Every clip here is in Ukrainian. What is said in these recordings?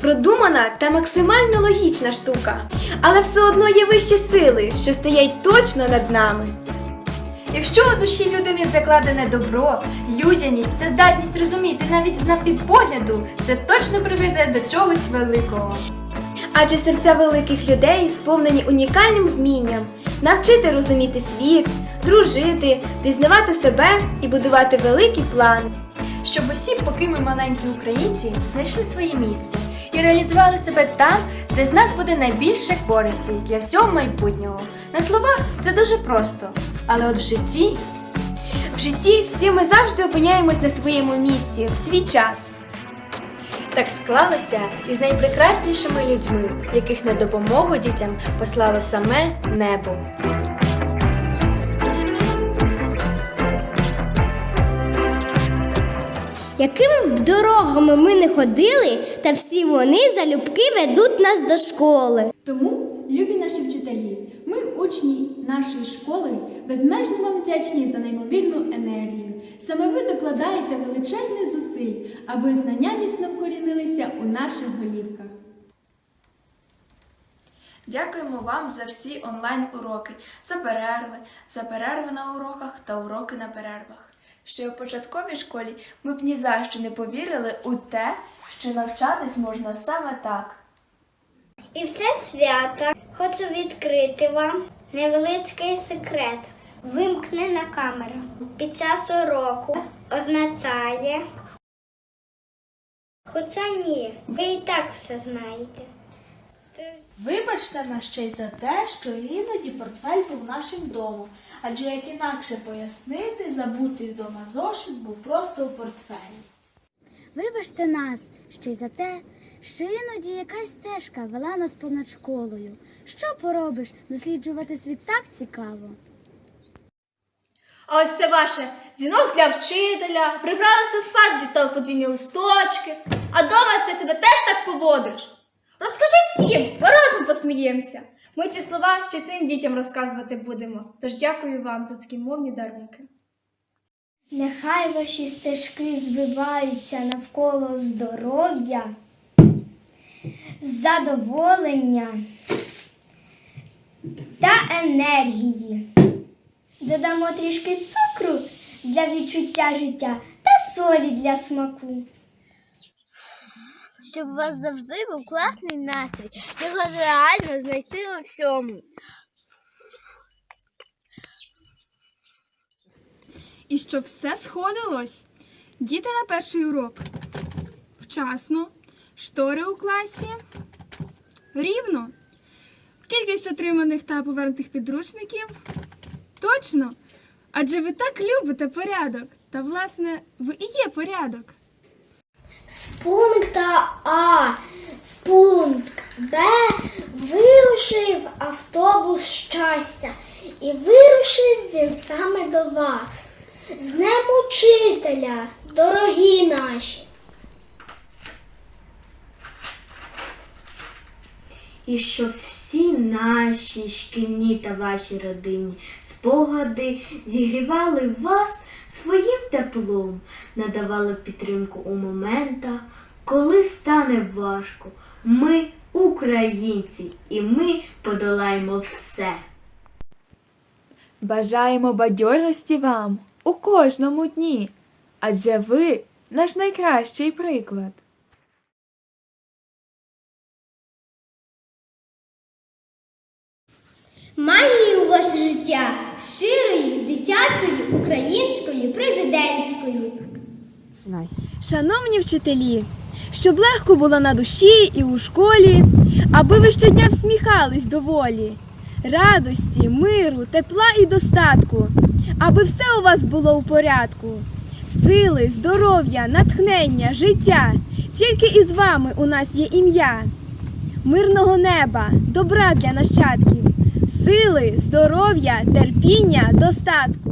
продумана та максимально логічна штука. Але все одно є вищі сили, що стоять точно над нами. Якщо у душі людини закладене добро, людяність та здатність розуміти навіть з напівпогляду, це точно приведе до чогось великого. Адже серця великих людей сповнені унікальним вмінням навчити розуміти світ, дружити, пізнавати себе і будувати великі плани. Щоб усі, поки ми маленькі українці, знайшли своє місце і реалізували себе там, де з нас буде найбільше користі для всього майбутнього. На словах це дуже просто, але от в житті В житті всі ми завжди опиняємось на своєму місці в свій час. так склалося із найпрекраснішими людьми, яких на допомогу дітям послало саме небо. Якими б дорогами ми не ходили, та всі вони залюбки ведуть нас до школи. Тому, любі наші вчителі, ми, учні нашої школи, безмежно вам вдячні за неймовірну енергію. Саме ви докладаєте величезних зусиль, аби знання міцно вкорінилися у наших голівках. Дякуємо вам за всі онлайн-уроки, за перерви, за перерви на уроках та уроки на перервах. Ще у початковій школі ми б ні за що не повірили у те, що навчатись можна саме так. І в це свято хочу відкрити вам невеличкий секрет. Вимкнена камера під час уроку означає. Хоча ні, ви і так все знаєте. Вибачте нас ще й за те, що іноді портфель був нашим домом, адже як інакше пояснити, забутий вдома зошит був просто у портфелі. Вибачте нас ще й за те, що іноді якась стежка вела нас понад школою. Що поробиш? Досліджувати світ так цікаво. А ось це ваше дзвінок для вчителя, прибралися з парк, дістали подвійні листочки. А дома ти себе теж так поводиш. Розкажи всім, ми разом посміємося. Ми ці слова ще своїм дітям розказувати будемо. Тож дякую вам за такі мовні дарунки. Нехай ваші стежки звиваються навколо здоров'я, задоволення та енергії. Додамо трішки цукру для відчуття життя та солі для смаку. Щоб у вас завжди був класний настрій, його ж реально знайти у всьому. І щоб все сходилось. Діти на перший урок. Вчасно. Штори у класі. Рівно. Кількість отриманих та повернутих підручників. Точно. Адже ви так любите порядок. Та, власне, ви і є порядок. З пункта А в пункт Б вирушив автобус щастя. І вирушив він саме до вас. З Днем учителя, дорогі наші! І щоб всі наші шкільні та ваші родинні спогади зігрівали вас своїм теплом, надавали підтримку у моментах, коли стане важко. Ми українці, і ми подолаємо все. Бажаємо бадьорості вам у кожному дні, адже ви наш найкращий приклад. Магії у ваше життя щирої, дитячої, української, президентської. Шановні вчителі, щоб легко було на душі і у школі, аби ви щодня всміхались доволі, радості, миру, тепла і достатку, аби все у вас було у порядку, сили, здоров'я, натхнення, життя, тільки із вами у нас є ім'я, мирного неба, добра для нащадків, сили, здоров'я, терпіння, достатку.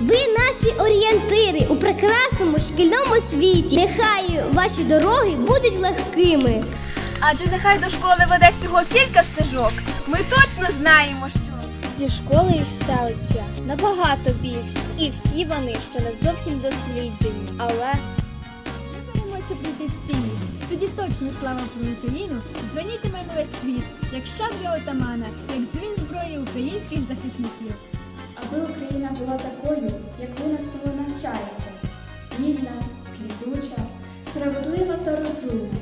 Ви наші орієнтири у прекрасному шкільному світі. Нехай ваші дороги будуть легкими. Адже нехай до школи веде всього кілька стежок. Ми точно знаємо, що. Зі школою стелиться набагато більше. І всі вони ще не зовсім досліджені, але ми Намагаємося прийти всі. Тоді точно слава про Україну дзвонітиме на весь світ, як шабля отамана, як дзвін зброї українських захисників. Аби Україна була такою, як ви нас того навчаєте. Вільна, квітуча, справедлива та розумна.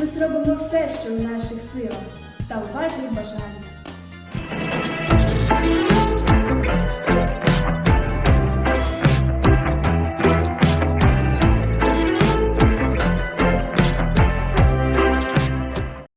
Ми зробимо все, що в наших силах та у ваших бажаннях.